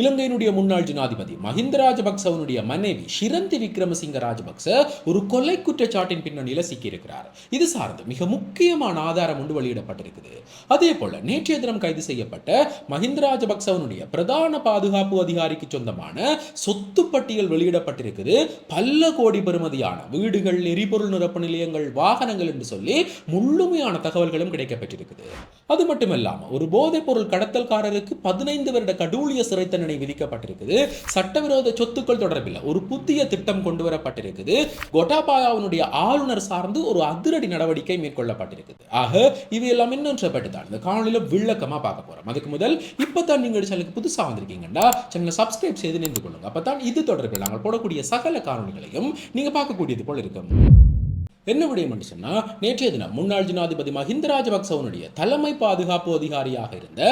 இலங்கையினுடைய முன்னாள் ஜனாதிபதி மஹிந்த ராஜபக்சவனுடைய மனைவி ஷிரந்தி விக்ரமசிங்க ராஜபக்ச ஒரு கொலை குற்றச்சாட்டின் பின்னணியில் சிக்கியிருக்கிறார். இது சார்ந்து மிக முக்கியமான ஆதாரம் ஒன்று வெளியிடப்பட்டிருக்குது. அதே போல நேற்றைய தினம் கைது செய்யப்பட்ட மஹிந்த ராஜபக்சவனுடைய பிரதான பாதுகாப்பு அதிகாரிக்கு சொந்தமான சொத்து பட்டியல் வெளியிடப்பட்டிருக்குது. பல்ல கோடி பெறுமதியான வீடுகள் எரிபொருள் நிரப்பு நிலையங்கள் வாகனங்கள் என்று சொல்லி முழுமையான தகவல்களும் கிடைக்கப்பட்டிருக்குது அது மட்டுமல்லாம ஒரு போதைப் பொருள் கடத்தல்காரருக்கு பதினைந்து வருட கடூழிய சிறை தண்டனை விதிக்கப்பட்டிருக்குது. சட்டவிரோத சொத்துக்கள் தொடர்பில் ஒரு புதிய திட்டம் கொண்டு வரப்பட்டிருக்குது கோட்டாபாயாவினுடைய ஆளுநர் சார்ந்து ஒரு அதிரடி நடவடிக்கை மேற்கொள்ளப்பட்டிருக்குது. ஆக இவையெல்லாம் என்னன்றப்பட்டு தான். இந்த காணொலியில் விளக்கமா பார்க்க போறோம். அதுக்கு முதல் இப்பதான் நீங்க சேனலுக்கு புதுசா வந்திருக்கீங்கன்னா சேனலை சப்ஸ்கிரைப் செய்து நின்று கொள்ளுங்க. அப்பதான் இது தொடர்பில் நாங்கள் போடக்கூடிய சகல காணொலிகளையும் நீங்க பார்க்கக்கூடியது போல இருக்கும். என்ன விடயம் என்று சொன்னால் நேற்றைய தினம் முன்னாள் ஜனாதிபதி மஹிந்த ராஜபக்சவனுடைய தலைமை பாதுகாப்பு அதிகாரியாக இருந்த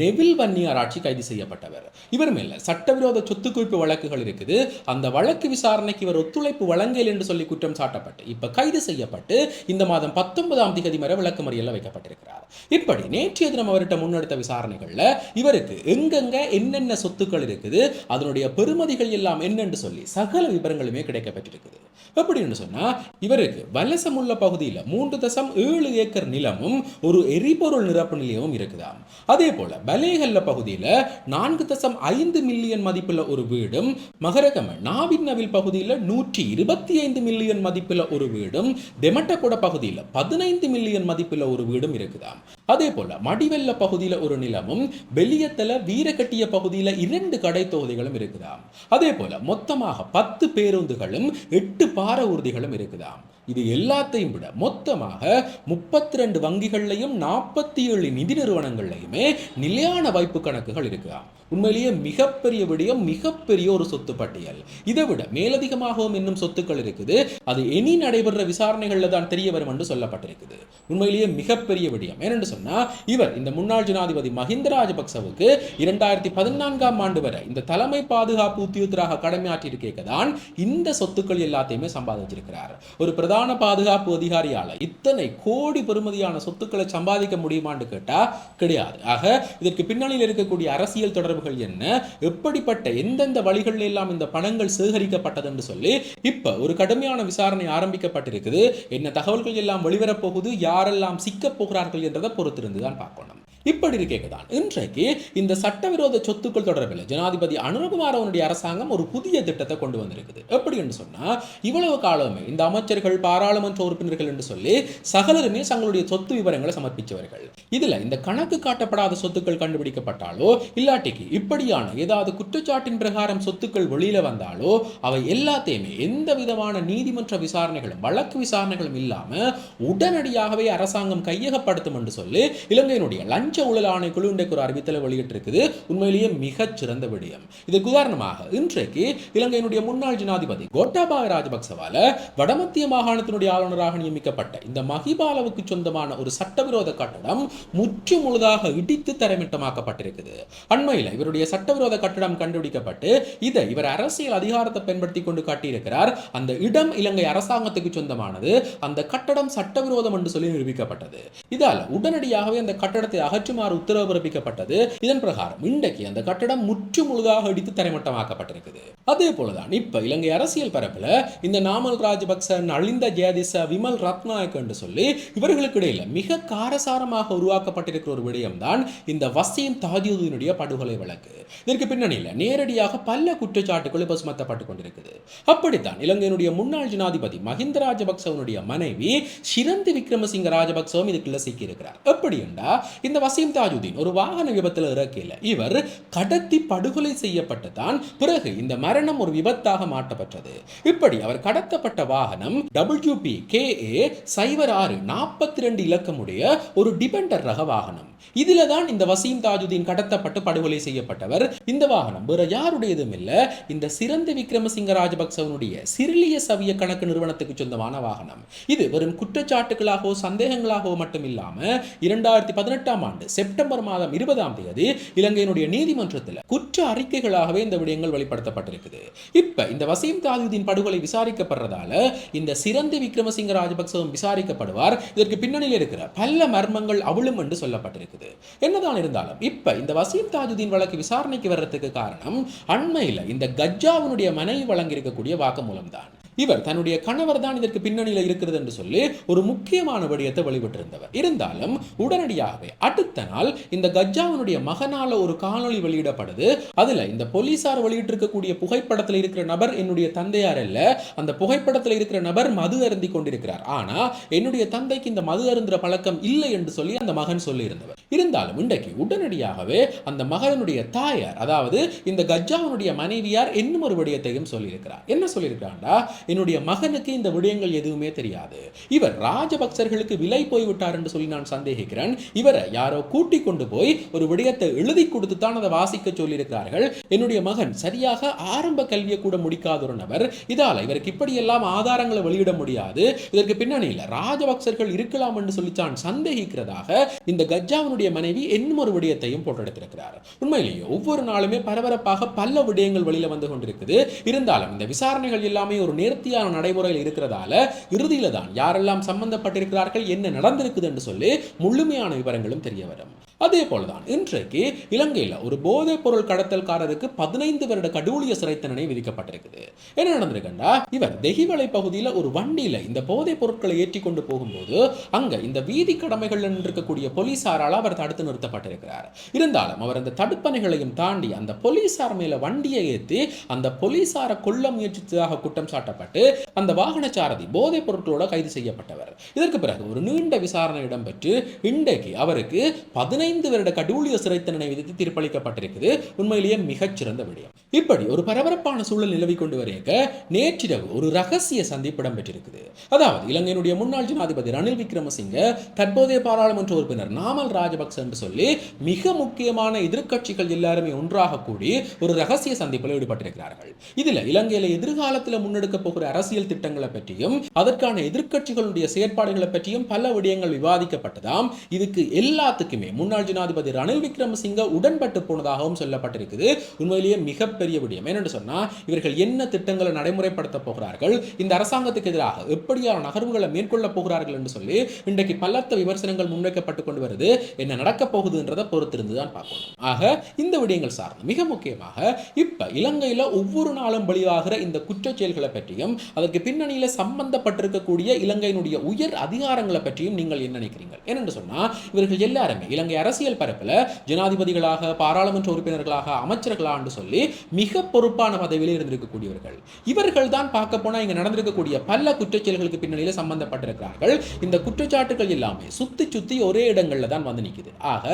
நெவில் வன்னியார் ஆட்சி கைது செய்யப்பட்டவர். இவர் மேல சட்டவிரோத சொத்து குவிப்பு வழக்குகள் இருக்குது. அந்த வழக்கு விசாரணைக்கு இவர் ஒத்துழைப்பு வழங்கல் என்று சொல்லி குற்றம் சாட்டப்பட்டு இப்ப கைது செய்யப்பட்டு இந்த மாதம் பத்தொன்பதாம் தேதி வரை விளக்கமறியல்ல வைக்கப்பட்டிருக்கிறார். இப்படி நேற்றைய தினம் அவர்கிட்ட முன்னெடுத்த விசாரணைகள்ல இவருக்கு எங்கெங்க என்னென்ன சொத்துக்கள் இருக்குது அதனுடைய பெறுமதிகள் எல்லாம் என்னென்று சொல்லி சகல விவரங்களுமே கிடைக்கப்பட்டிருக்குது எப்படின்னு சொன்னா இவருக்கு வலசமுள்ள பகுதியில் மூன்று தசம் ஏழு ஏக்கர் நிலமும் ஒரு எரிபொருள் நிரப்பு நிலையமும் இருக்குதாம். அதே போல பலேகல்ல பகுதியில் நான்கு தசம் ஐந்து மில்லியன் மதிப்புள்ள ஒரு வீடும் மகரகம நாவின்னவில் பகுதியில் நூற்றி இருபத்தி ஐந்து மில்லியன் மதிப்புள்ள ஒரு வீடும் தெமட்டகொட பகுதியில் பதினைந்து மில்லியன் மதிப்புள்ள ஒரு வீடும் இருக்குதாம். அதே போல மடிவெல்ல பகுதியில் ஒரு நிலமும் வெளியத்தில் வீரக்கட்டிய பகுதியில் இரண்டு கடை தொகுதிகளும் இருக்குதாம். அதே போல மொத்தமாக பத்து பேருந்துகளும் எட்டு பார ஊர்திகளும் இருக்குதாம். இது எல்லாத்தையும் விட மொத்தமாக முப்பத்தி ரெண்டு வங்கிகள்லையும் நாற்பத்தி ஏழு நிதி நிறுவனங்கள்லையுமே நிலையான வைப்பு கணக்குகள் இருக்குதான் உண்மையிலேயே மிகப்பெரிய விடயம் மிகப்பெரிய ஒரு சொத்து பட்டியல். இதை விட மேலதிகமாகவும் இன்னும் சொத்துக்கள் இருக்குது. அது இனி நடைபெற விசாரணைகளில் தான் தெரிய வரும் என்று சொல்லப்பட்டிருக்குது. உண்மையிலேயே மிகப்பெரிய விடயம். ஏனென்று சொன்னால் இவர் இந்த முன்னாள் ஜனாதிபதி மஹிந்த ராஜபக்சவுக்கு இரண்டாயிரத்தி பதினான்காம் ஆண்டு வரை இந்த தலைமை பாதுகாப்பு உத்தியோகத்தராக கடமையாற்றியிருக்க தான் இந்த சொத்துக்கள் எல்லாத்தையுமே சம்பாதிச்சிருக்கிறார். ஒரு பிரதான பாதுகாப்பு அதிகாரியால் இத்தனை கோடி பெறுமதியான சொத்துக்களை சம்பாதிக்க முடியுமான்னு கேட்டால் கிடையாது. ஆக இதற்கு பின்னணியில் இருக்கக்கூடிய அரசியல் தொடர்பு செலவுகள் என்ன? எப்படிப்பட்ட எந்தெந்த வழிகளில் எல்லாம் இந்த பணங்கள் சேகரிக்கப்பட்டது என்று சொல்லி இப்ப ஒரு கடுமையான விசாரணை ஆரம்பிக்கப்பட்டிருக்குது. என்ன தகவல்கள் எல்லாம் வெளிவரப்போகுது யாரெல்லாம் சிக்கப் போகிறார்கள் என்றதை பொறுத்திருந்து தான் பார்க்கணும். இப்படி இருக்கேதான் இன்றைக்கு இந்த சட்டவிரோத சொத்துக்கள் தொடர்பில் ஜனாதிபதி அனுரகுமார் அவனுடைய அரசாங்கம் ஒரு புதிய திட்டத்தை கொண்டு வந்திருக்குது. எப்படி என்று சொன்னால் இவ்வளவு காலமே இந்த அமைச்சர்கள் பாராளுமன்ற உறுப்பினர்கள் என்று சொல்லி சகலருமே தங்களுடைய சொத்து விவரங்களை சமர்ப்பிச்சவர்கள். இதில் இந்த கணக்கு காட்டப்படாத சொத்துக்கள் கண்டுபிடிக்கப்பட்டாலோ இல்லாட்டிக்கு இப்படியான ஏதாவது குற்றச்சாட்டின் பிரகாரம் சொத்துக்கள் வெளியில வந்தாலோ அவை எல்லாத்தையுமே எந்த விதமான நீதிமன்ற விசாரணைகளும் வழக்கு விசாரணைகளும் இல்லாம உடனடியாகவே அரசாங்கம் கையகப்படுத்தும் என்று சொல்லி இலங்கையினுடைய லஞ்ச ஊழல் ஆணைக்குழு இன்றைக்கு ஒரு அறிவித்தலை வெளியிட்டிருக்குது. உண்மையிலேயே மிகச் சிறந்த விடயம். இதற்கு உதாரணமாக இன்றைக்கு இலங்கையினுடைய முன்னாள் ஜனாதிபதி கோட்டாபாய ராஜபக்சவால வடமத்திய மாகாணத்தினுடைய ஆளுநராக நியமிக்கப்பட்ட இந்த மகிபாலவுக்கு சொந்தமான ஒரு சட்டவிரோத கட்டடம் முற்று முழுதாக இடித்து தரமிட்டமாக்கப்பட்டிருக்குது. அண்மையில் இவருடைய சட்டவிரோத கட்டடம் கண்டுபிடிக்கப்பட்டு இதை இவர் அரசியல் அதிகாரத்தை பயன்படுத்தி கொண்டு காட்டியிருக்கிறார். அந்த இடம் இலங்கை அரசாங்கத்துக்கு சொந்தமானது. அந்த கட்டடம் சட்டவிரோதம் என்று சொல்லி நிரூபிக்கப்பட்டது. இதால் உடனடியாகவே அந்த கட்டடத்தை அகற்றுமாறு உத்தரவு பிறப்பிக்கப்பட்டது. இதன் பிரகாரம் இன்றைக்கு அந்த கட்டடம் முற்று முழுதாக இடித்து தரைமட்டமாக்கப்பட்டிருக்குது. அதே போலதான் இப்ப இலங்கை அரசியல் பரப்புல இந்த நாமல் ராஜபக்ச நலிந்த ஜெயதிச விமல் ரத்நாயக் என்று சொல்லி இவர்களுக்கு இடையில மிக காரசாரமாக உருவாக்கப்பட்டிருக்கிற ஒரு விடயம்தான் இந்த வசீம் தாஜுதீனுடைய படுகொலை வழக்கு. இதற்கு பின்னணியில் நேரடியாக பல குற்றச்சாட்டுகள் இப்ப சுமத்தப்பட்டு கொண்டிருக்குது அப்படித்தான் இலங்கையினுடைய முன்னாள் ஜனாதிபதி மஹிந்த ராஜபக்சவனுடைய மனைவி சிரந்தி விக்ரமசிங்க ராஜபக்சவும் இதுக்குள்ள சிக்கியிருக்கிறார். எப்படி என்றா இந்த வசீம் தாஜுதீன் ஒரு வாகன விபத்தில் இறக்கையில் இவர் கடத்தி படுகொலை செய்யப்பட்டு தான் பிறகு இந்த மரணம் ஒரு விபத்தாக மாற்றப்பட்டது இப்படி அவர் கடத்தப்பட்ட வாகனம் டபிள்யூபி கே ஏ சைபர் ஆறு நாற்பத்தி ரெண்டு இலக்கமுடைய ஒரு டிபெண்டர் ரக வாகனம். இதுல தான் இந்த வசீம் தாஜுதீன் கடத்தப்பட்டு படுகொலை செய்யப்பட்டவர். இந்த வாகனம் வேற யாருடையதும் இல்லை. இந்த சிறந்த விக்ரமசிங்க ராஜபக்சவனுடைய சிறிலிய சவிய கணக்கு நிறுவனத்துக்கு சொந்தமான வாகனம். இது வெறும் குற்றச்சாட்டுகளாகவோ சந்தேகங்களாகவோ மட்டும் இல்லாமல் இரண்டாயிரத்தி பதினெட்டாம் ஆண்டு செப்டம்பர் மாதம் இருபதாம் தேதி இலங்கையினுடைய நீதிமன்றத்தில் குற்ற அறிக்கைகளாகவே இந்த விடயங்கள் வெளிப்படுத்தப்பட்டிருக்குது. இப்ப இந்த வசீம் தாஜுதீன் படுகொலை விசாரிக்கப்படுறதால இந்த சிறந்த விக்ரமசிங்க ராஜபக்சவும் விசாரிக்கப்படுவார். இதற்கு பின்னணியில் இருக்கிற பல மர்மங்கள் அவளும் என்று சொல்லப்பட்டிருக்கு. இருக்குது. என்னதான் இருந்தாலும் இப்ப இந்த வசீம் தாஜுதீன் வழக்கு விசாரணைக்கு வர்றதுக்கு காரணம் அண்மையில் இந்த கஜாவுனுடைய மனைவி வழங்கியிருக்கக்கூடிய வாக்குமூலம் தான் இவர் தன்னுடைய கணவர் தான் இதற்கு பின்னணியில் இருக்கிறது என்று சொல்லி ஒரு முக்கியமான விடயத்தை வெளிவிட்டிருந்தவர் இருந்தாலும் உடனடியாகவே அடுத்த நாள் இந்த கஜ்ஜாவினுடைய மகனால ஒரு காணொளி வெளியிடப்படுது. அதுல இந்த போலீசார் வெளியிட்டிருக்கக்கூடிய புகைப்படத்தில் இருக்கிற நபர் என்னுடைய தந்தையார் அல்ல. அந்த புகைப்படத்தில் இருக்கிற நபர் மது அருந்தி கொண்டிருக்கிறார். ஆனா என்னுடைய தந்தைக்கு இந்த மது அருந்துற பழக்கம் இல்லை என்று சொல்லி அந்த மகன் சொல்லி இருந்தவர் இருந்தாலும் இன்றைக்கு உடனடியாகவே அந்த மகனுடைய தாயார் அதாவது இந்த கஜ்ஜாவினுடைய மனைவியார் இன்னும் ஒரு விடயத்தையும் சொல்லியிருக்கிறார். என்ன சொல்லியிருக்கிறாண்டா என்னுடைய மகனுக்கு இந்த விடயங்கள் எதுவுமே தெரியாது. இவர் ராஜபக்சர்களுக்கு விலை போய்விட்டார் என்று சொல்லி நான் சந்தேகிக்கிறேன். இவரை யாரோ கூட்டி கொண்டு போய் ஒரு விடயத்தை எழுதி கொடுத்து தான் அதை வாசிக்க சொல்லியிருக்கிறார்கள். என்னுடைய மகன் சரியாக ஆரம்ப கல்வியை கூட முடிக்காத ஒரு நபர். இதால் இவருக்கு இப்படியெல்லாம் ஆதாரங்களை வெளியிட முடியாது. இதற்கு பின்னணியில் ராஜபக்சர்கள் இருக்கலாம் என்று சொல்லி தான் சந்தேகிக்கிறதாக இந்த கஜ்ஜாவினுடைய மனைவி இன்னும் ஒரு விடயத்தையும் போட்டெடுத்திருக்கிறார். உண்மையிலேயே ஒவ்வொரு நாளுமே பரபரப்பாக பல விடயங்கள் வெளியில வந்து கொண்டிருக்குது. இருந்தாலும் இந்த விசாரணைகள் எல்லாமே ஒரு நேர்த்தியான நடைமுறையில் இருக்கிறதால இறுதியில தான் யாரெல்லாம் சம்பந்தப்பட்டிருக்கிறார்கள் என்ன நடந்திருக்குது என்று சொல்லி முழுமையான விவரங்களும் தெரிய வரும். அதே போலதான் இன்றைக்கு இலங்கையில் ஒரு போதைப் பொருள் கடத்தல்காரருக்கு பதினைந்து வருட கடூழிய சிறை தண்டனை விதிக்கப்பட்டிருக்குது. என்ன நடந்திருக்குன்னா இவர் தெஹிவலை பகுதியில் ஒரு வண்டியில இந்த போதைப் பொருட்களை ஏற்றி கொண்டு போகும்போது அங்க இந்த வீதி கடமைகள் இருக்கக்கூடிய போலீசாரால் அவர் தடுத்து நிறுத்தப்பட்டிருக்கிறார். இருந்தாலும் அவர் அந்த தடுப்பணைகளையும் தாண்டி அந்த போலீசார் மேல வண்டியை ஏற்றி அந்த போலீசாரை கொல்ல முயற்சித்ததாக குற்றம் சாட்டப்பட்டு அந்த வாகன சாரதி போதைப் பொருட்களோட கைது செய்யப்பட்டவர். இதற்கு பிறகு ஒரு நீண்ட விசாரணை இடம்பெற்று இன்றைக்கு அவருக்கு பதினைந்து ஐந்து வருட கடூழிய சிறை தண்டனை விதித்து தீர்ப்பளிக்கப்பட்டிருக்குது. உண்மையிலேயே மிகச்சிறந்த விடயம். இப்படி ஒரு பரபரப்பான சூழல் நிலவி கொண்டு வரையக்க நேற்றிரவு ஒரு ரகசிய சந்திப்பு இடம்பெற்றிருக்குது. அதாவது இலங்கையினுடைய முன்னாள் ஜனாதிபதி ரணில் விக்ரமசிங்க தற்போதைய பாராளுமன்ற உறுப்பினர் நாமல் ராஜபக்ச என்று சொல்லி மிக முக்கியமான எதிர்க்கட்சிகள் எல்லாருமே ஒன்றாக கூடி ஒரு ரகசிய சந்திப்பில் ஈடுபட்டிருக்கிறார்கள். இதுல இலங்கையில எதிர்காலத்தில் முன்னெடுக்க போகிற அரசியல் திட்டங்களை பற்றியும் அதற்கான எதிர்க்கட்சிகளுடைய செயற்பாடுகளை பற்றியும் பல விடயங்கள் விவாதிக்கப்பட்டதாம். இதுக்கு எல்லாத்துக்குமே முன்னாள் ஜனாதிபதி ரணில் விக்ரமசிங்க உடன்பட்டு போனதாகவும் சொல்லப்பட்டிருக்குது. உண்மையிலேயே மிகப்பெரிய விடயம். என்னென்னு சொன்னால் இவர்கள் என்ன திட்டங்களை நடைமுறைப்படுத்த போகிறார்கள்? இந்த அரசாங்கத்துக்கு எதிராக எப்படியான நகர்வுகளை மேற்கொள்ள போகிறார்கள் என்று சொல்லி இன்றைக்கு பலத்த விமர்சனங்கள் முன்வைக்கப்பட்டு கொண்டு வருது. என்ன நடக்கப் போகுதுன்றதை பொறுத்திருந்து தான் பார்க்கணும். ஆக இந்த விடயங்கள் சார்ந்து மிக முக்கியமாக இப்போ இலங்கையில் ஒவ்வொரு நாளும் வெளியாகிற இந்த குற்றச் செயல்களை பற்றியும் அதற்கு பின்னணியில் சம்பந்தப்பட்டிருக்கக்கூடிய இலங்கையினுடைய உயர் அதிகாரங்களை பற்றியும் நீங்கள் என்ன நினைக்கிறீங்க ஏனென்று சொன்னால் இவர்கள் எல்லாருமே இலங்கை அரசியல் பரப்பில் ஜனாதிபதிகளாக பாராளுமன்ற உறுப்பினர்களாக அமைச்சர்களான்னு சொல்லி மிக பொறுப்பான பதவியில் இருந்திருக்கக்கூடியவர்கள். இவர்கள் தான் பார்க்க போனால் இங்கே நடந்திருக்கக்கூடிய பல குற்றச்செயல்களுக்கு பின்னணியில் சம்பந்தப்பட்டிருக்கிறார்கள். இந்த குற்றச்சாட்டுகள் எல்லாமே சுத்தி சுத்தி ஒரே இடங்களில் தான் வந்து நிற்குது ஆக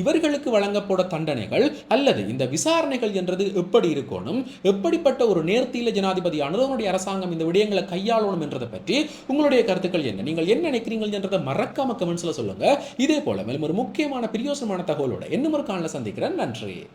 இவர்களுக்கு வழங்கப்பட தண்டனைகள் அல்லது இந்த விசாரணைகள் என்றது எப்படி இருக்கணும் எப்படிப்பட்ட ஒரு நேர்த்தியில ஜனாதிபதியானது உங்களுடைய அரசாங்கம் இந்த விடயங்களை கையாளணும் என்றதை பற்றி உங்களுடைய கருத்துக்கள் என்ன நீங்கள் என்ன நினைக்கிறீங்கள் என்றதை மறக்காம கமெண்ட்ஸில் சொல்லுங்க. இதே போல மேலும் ஒரு முக்கியமான பிரியோசனமான தகவலோட இன்னும் ஒரு காலில் சந்திக்கிறேன். நன்றி.